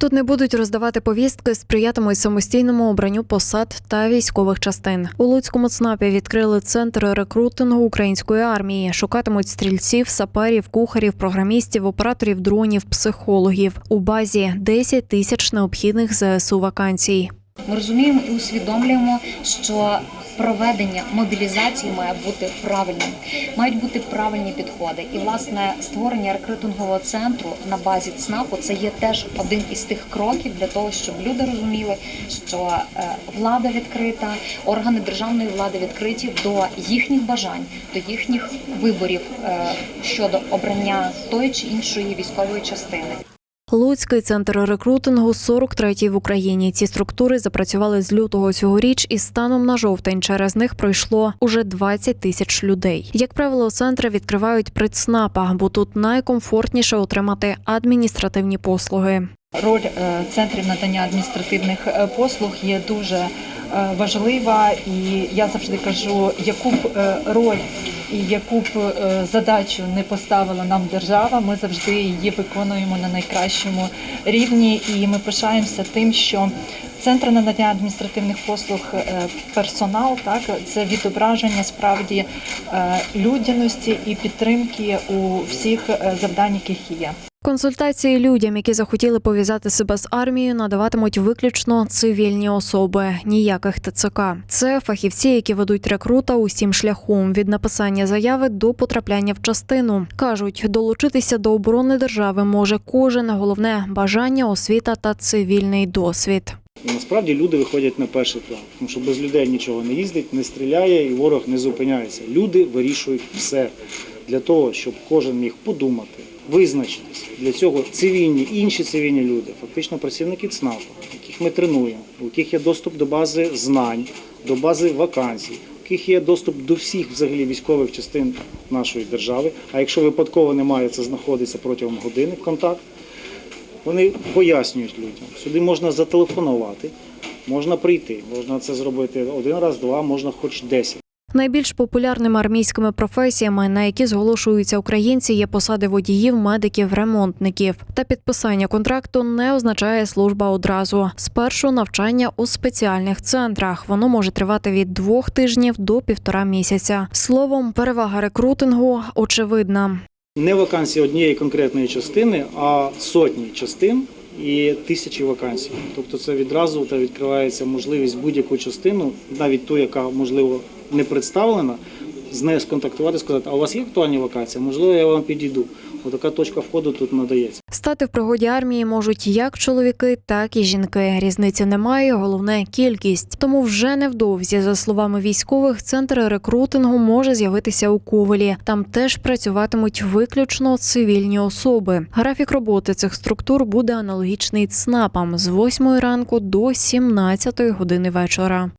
Тут не будуть роздавати повістки, сприятимуть самостійному обранню посад та військових частин. У Луцькому ЦНАПі відкрили центр рекрутингу української армії. Шукатимуть стрільців, саперів, кухарів, програмістів, операторів дронів, психологів. У базі 10 тисяч необхідних ЗСУ вакансій. Ми розуміємо і усвідомлюємо, що проведення мобілізації має бути правильним, мають бути правильні підходи. І власне створення рекрутингового центру на базі ЦНАПу це є теж один із тих кроків для того, щоб люди розуміли, що е, влада відкрита, органи державної влади відкриті до їхніх бажань, до їхніх виборів е, щодо обрання тої чи іншої військової частини. Луцький центр рекрутингу 43-й в Україні. Ці структури запрацювали з лютого цьогоріч, і станом на жовтень через них пройшло уже 20 тисяч людей. Як правило, центри відкривають при бо тут найкомфортніше отримати адміністративні послуги. Роль е, центрів надання адміністративних е, послуг є дуже важлива, і я завжди кажу, яку б е, роль і яку б е, задачу не поставила нам держава, ми завжди її виконуємо на найкращому рівні, і ми пишаємося тим, що Центри надання адміністративних послуг е, персонал так це відображення справді е, людяності і підтримки у всіх е, завданнях, які є. Консультації людям, які захотіли пов'язати себе з армією, надаватимуть виключно цивільні особи, ніяких ТЦК. Це фахівці, які ведуть рекрута усім шляхом від написання заяви до потрапляння в частину. кажуть, долучитися до оборони держави може кожен головне бажання, освіта та цивільний досвід. Насправді люди виходять на перший план, тому що без людей нічого не їздить, не стріляє і ворог не зупиняється. Люди вирішують все для того, щоб кожен міг подумати, визначитися. Для цього цивільні, інші цивільні люди, фактично працівники ЦНАПу, яких ми тренуємо, у яких є доступ до бази знань, до бази вакансій, у яких є доступ до всіх взагалі військових частин нашої держави. А якщо випадково немає, це знаходиться протягом години в контакт. Вони пояснюють людям. Сюди можна зателефонувати, можна прийти, можна це зробити один раз, два, можна хоч десять. Найбільш популярними армійськими професіями, на які зголошуються українці, є посади водіїв, медиків, ремонтників. Та підписання контракту не означає служба одразу. Спершу навчання у спеціальних центрах. Воно може тривати від двох тижнів до півтора місяця. Словом, перевага рекрутингу очевидна. Не вакансії однієї конкретної частини, а сотні частин і тисячі вакансій. Тобто це відразу та відкривається можливість будь-яку частину, навіть ту, яка можливо не представлена, з нею сконтактувати, сказати, а у вас є актуальні вакансії? Можливо, я вам підійду. Отака точка входу тут надається. Стати в пригоді армії можуть як чоловіки, так і жінки. Різниці немає, головне кількість. Тому вже невдовзі, за словами військових, центр рекрутингу може з'явитися у Ковелі. Там теж працюватимуть виключно цивільні особи. Графік роботи цих структур буде аналогічний ЦНАПам з 8 ранку до 17 години вечора.